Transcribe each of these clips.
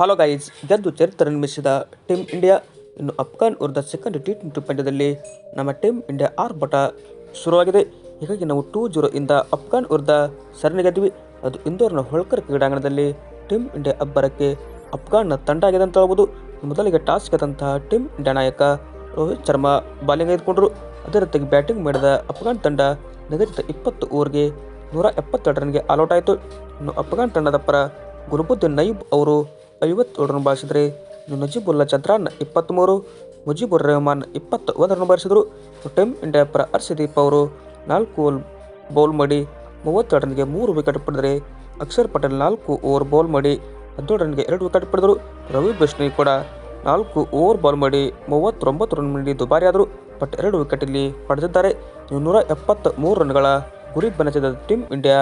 Hello guys ಗೆದ್ದು ಚರಿತ್ರೆ ನಿರ್ಮಿಸಿದ ಟೀಮ್ ಇಂಡಿಯಾ ಇನ್ನು ಅಫ್ಘಾನ್ ವಿರುದ್ಧ ಸೆಕೆಂಡ್ ಟಿ ಟ್ವೆಂಟಿ ಪಂದ್ಯದಲ್ಲಿ ನಮ್ಮ ಟೀಮ್ ಇಂಡಿಯಾ ಆರ್ಭಟ ಶುರುವಾಗಿದೆ. ಹೀಗಾಗಿ ನಾವು ಟೂ ಜೀರೋ ಇಂದ ಅಫ್ಘಾನ್ ವಿರುದ್ಧ ಸರಣಿ ಗೆದ್ವಿ ಅದು ಇಂದೋರ್ನ ಹೋಳ್ಕರ್ ಕ್ರೀಡಾಂಗಣದಲ್ಲಿ ಟೀಮ್ ಇಂಡಿಯಾ ಅಬ್ಬರಕ್ಕೆ ಅಫ್ಘಾನ್ನ ತಂಡ ಆಗಿದೆ ಅಂತ ಹೇಳ್ಬೋದು. ಮೊದಲಿಗೆ ಟಾಸ್ ಗೆದ್ದಂತಹ ಟೀಮ್ ಇಂಡಿಯಾ ನಾಯಕ ರೋಹಿತ್ ಶರ್ಮಾ ಬಾಲಿಂಗ್ ಆಯ್ದುಕೊಂಡರು ಅದೇ ರೀತಿಯಾಗಿ ಬ್ಯಾಟಿಂಗ್ ಮಾಡಿದ ಅಫ್ಘಾನ್ ತಂಡ ನಿಗದಿತ ಇಪ್ಪತ್ತು ಓವರ್ಗೆ ನೂರ ಎಪ್ಪತ್ತೆರಡು ರನ್ಗೆ ಆಲ್ಔಟ್ ಆಯಿತು. ಇನ್ನು ಅಫ್ಘಾನ್ ತಂಡದ ಪರ ಗುರುಬುದ್ದೀನ್ ನಯೀಬ್ ಅವರು ಐವತ್ತೇಳು ರನ್ ಬಾರಿಸಿದರೆ ನಜೀಬುಲ್ಲಾ ಚಂದ್ರಾನ್ ಇಪ್ಪತ್ತ್ಮೂರು ಮುಜೀಬುರ್ ರೆಹಮಾನ್ ಇಪ್ಪತ್ತ ಒಂದರನ್ನು ರನ್ ಬಾರಿಸಿದರು ಟೆಮ್ ಇಂಡಿಯಾ ಪರ ಹರ್ಷದೀಪ್ ಅವರು ನಾಲ್ಕು ಬೌಲ್ ಮಾಡಿ ಮೂವತ್ತೆರಡು ರನ್ಗೆ ಮೂರು ವಿಕೆಟ್ ಪಡೆದರೆ ಅಕ್ಷರ್ ಪಟೇಲ್ ನಾಲ್ಕು ಓವರ್ ಬೌಲ್ ಮಾಡಿ ಹದಿನೇಳು ರನ್ಗೆ ಎರಡು ವಿಕೆಟ್ ಪಡೆದರು ರವಿ ಬಿಷ್ಣಿ ಕೂಡ ನಾಲ್ಕು ಓವರ್ ಬೌಲ್ ಮಾಡಿ ಮೂವತ್ತೊಂಬತ್ತು ರನ್ ಮಾಡಿ ದುಬಾರಿಯಾದರು. ಬಟ್ ಎರಡು ವಿಕೆಟ್ ಇಲ್ಲಿ ಪಡೆದಿದ್ದಾರೆ. ಇನ್ನೂರ ನೂರ ಎಪ್ಪತ್ತ ಮೂರು ರನ್ಗಳ ಗುರಿ ಬೆನ್ನತ್ತಿದ ಟೀಮ್ ಇಂಡಿಯಾ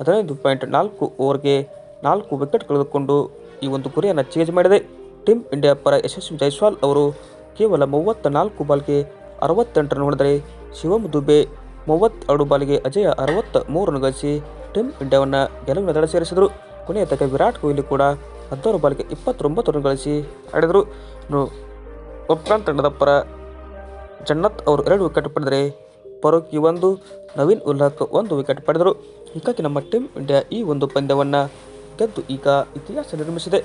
ಹದಿನೈದು ಪಾಯಿಂಟ್ ನಾಲ್ಕು ಓವರ್ಗೆ ನಾಲ್ಕು ವಿಕೆಟ್ ಕಳೆದುಕೊಂಡು ಈ ಒಂದು ಗುರಿಯನ್ನು ಚೇಂಜ್ ಮಾಡಿದೆ. ಟೀಮ್ ಇಂಡಿಯಾ ಪರ ಯಶಸ್ವಿ ಜೈಸ್ವಾಲ್ ಅವರು ಕೇವಲ ಮೂವತ್ತ ನಾಲ್ಕು ಬಾಲ್ಗೆ ಅರವತ್ತೆಂಟು ರನ್ ಹೊಡೆದರೆ ಶಿವಮ್ ದುಬೆ ಮೂವತ್ತೆರಡು ಬಾಲ್ಗೆ ಅಜಯ ಅರವತ್ತ ಮೂರು ರನ್ ಗಳಿಸಿ ಟೀಮ್ ಇಂಡಿಯಾವನ್ನು ಗೆಲುವಿನ ದಡ ಸೇರಿಸಿದರು. ಕೊನೆಯ ತಕ್ಕ ವಿರಾಟ್ ಕೊಹ್ಲಿ ಕೂಡ ಹದಿನಾರು ಬಾಲ್ಗೆ ಇಪ್ಪತ್ತೊಂಬತ್ತು ರನ್ ಗಳಿಸಿ ಆಡಿದರು. ಇನ್ನು ತಂಡದ ಪರ ಜನ್ನತ್ ಅವರು ಎರಡು ವಿಕೆಟ್ ಪಡೆದರೆ ಪರೋಕಿ ಒಂದು, ನವೀನ್ ಉಲ್ಲಾಖ್ ಒಂದು ವಿಕೆಟ್ ಪಡೆದರು. ಹೀಗಾಗಿ ನಮ್ಮ ಟೀಮ್ ಇಂಡಿಯಾ ಈ ಒಂದು ಪಂದ್ಯವನ್ನು ಗೆದ್ದು ಈಗ ಇತಿಹಾಸ ನಿರ್ಮಿಸಿದೆ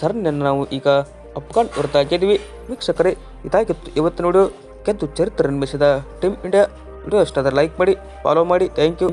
ಸರಣಿಯನ್ನು ನಾವು ಈಗ ಅಫ್ಘಾನ್ ವಿರುದ್ಧ ವೀಕ್ಷಕರೇ ಇದಾಗಿತ್ತು ಇವತ್ತು ನೋಡು. ಗೆದ್ದು ಚರಿತ್ರೆ ನಿರ್ಮಿಸಿದ ಟೀಮ್ ಇಂಡಿಯಾ ವಿಡಿಯೋ ಇಷ್ಟ ಲೈಕ್ ಮಾಡಿ ಫಾಲೋ ಮಾಡಿ. Thank you